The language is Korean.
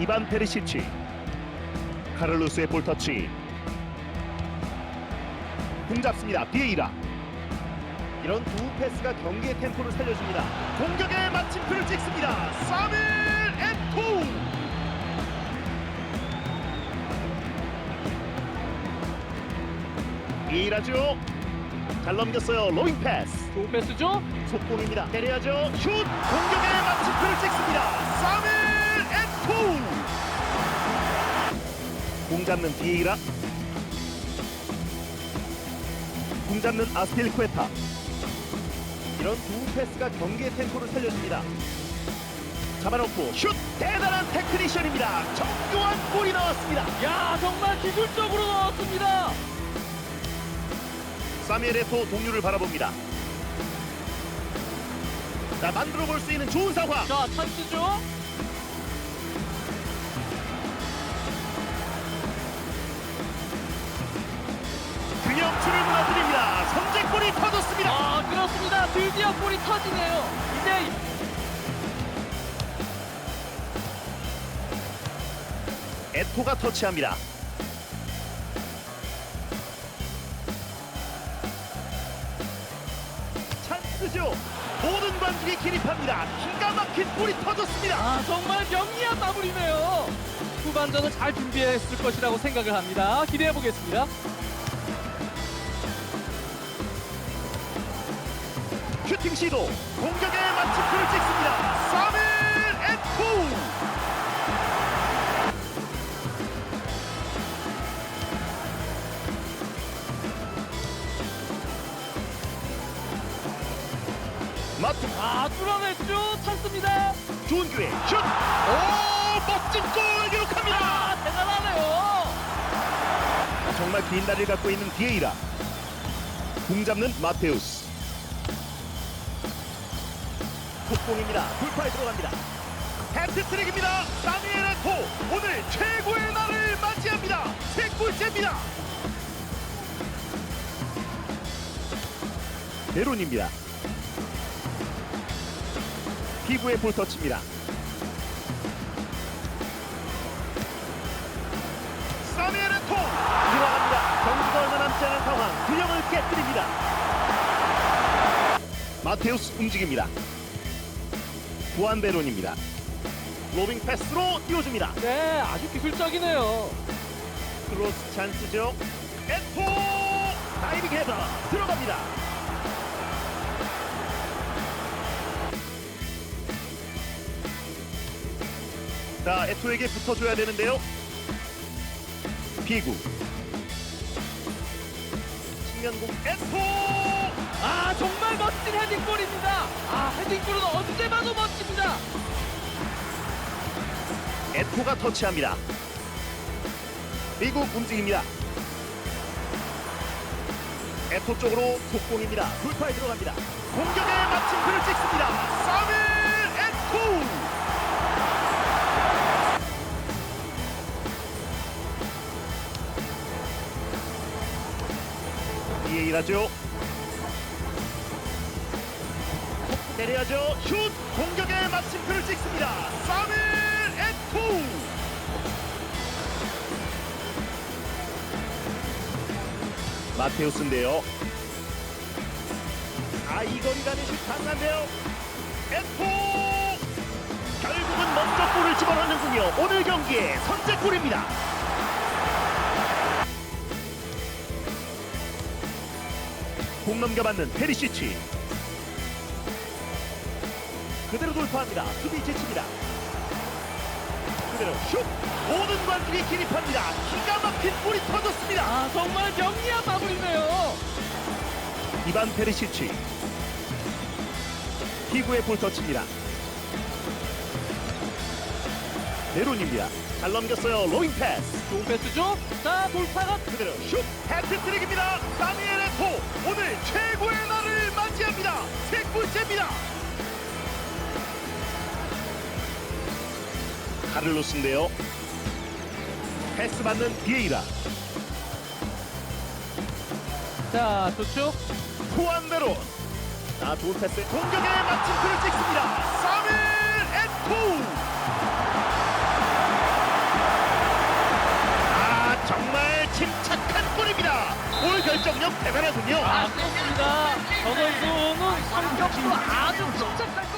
이반 페리시치 카를로스의 볼터치 공 잡습니다 비에이라 이런 두 패스가 경기의 템포를 살려줍니다 공격의 마침표를 찍습니다 사밀 에토 비에이라죠 잘 넘겼어요 로잉 패스 좋은 패스죠? 속공입니다. 때려야죠. 슛! 공격의 마침표를 찍습니다. 사밀 에토! 공 잡는 비에이라. 공 잡는 아스필쿠에타. 이런 두 패스가 경기의 템포를 살려줍니다. 잡아놓고 슛! 대단한 테크니션입니다. 정교한 골이 나왔습니다. 야 정말 기술적으로 나왔습니다. 사미엘 에토 동료를 바라봅니다. 자, 만들어 볼 수 있는 좋은 상황. 자 찬스죠? 그렇습니다. 드디어 골이 터지네요. 이제 에토가 터치합니다. 찬스죠. 모든 관중이 기립합니다. 기가 막힌 골이 터졌습니다. 아 정말 영리한 마무리네요. 후반전을 잘 준비했을 것이라고 생각을 합니다. 기대해 보겠습니다. 슈팅 시도 공격의 마침표를 찍습니다. 사밀 에토. 마트 아 뚫어냈죠. 찬스입니다. 좋은 기회 슛! 오 멋진 골 기록합니다. 아 대단하네요. 정말 긴 다리를 갖고 있는 디에이라 공 잡는 마테우스 속공입니다 돌파에 들어갑니다 해트트릭입니다 사미엘 에토 오늘 최고의 날을 맞이합니다 세 골째입니다 베론입니다 피부에 볼 터치입니다 사미엘 에토 들어갑니다. 경기가 얼마 남지 않은 상황. 균형을 깨뜨립니다. 마테우스 움직입니다. 구안베론입니다. 로빙 패스로 띄워줍니다. 네 아주 기술적이네요. 크로스 찬스죠. 에토 다이빙 헤더 들어갑니다. 자 에토에게 붙어줘야 되는데요. 비구 측면공 에토 아 정말 멋진 헤딩골입니다. 아 헤딩골은 언제 봐도 멋집니다. 에토가 터치합니다. 미국 움직입니다. 에토 쪽으로 속공입니다. 돌파에 들어갑니다. 공격의 마침표를 찍습니다. 사밀 에토! 이에이라죠. 내려야죠. 슛! 공격의 마침표를 찍습니다. 사밀 에토! 마테우스인데요. 아, 이 거리 가는 슛 강한데요. 에토! 결국은 먼저 골을 집어넣는군요. 오늘 경기의 선제골입니다. 공 넘겨받는 페리시치. 돌파합니다. 수비 제칩니다. 그대로 슛! 모든 관중이 기립합니다. 기가 막힌 골이 터졌습니다. 아 정말 영리한 마무리네요. 이반 페리시치 피구의 볼 터치입니다 베론입니다 잘 넘겼어요 로잉 패스 좋은 패스죠? 자 돌파가 그대로 슛 해트트릭입니다 다니엘 에토 오늘 최고의 날을 맞이합니다 세 골째입니다 카를로스인데요. 패스 받는 비에이라. 자, 도축. 후안대로. 아, 좋은 패스. 공격에 마침 그를 찍습니다. 3일 엔포! 아, 정말 침착한 골입니다. 골 결정력 대단하군요. 아, 그렇습니다. 저거 이동은 성격도 아주 침착할 것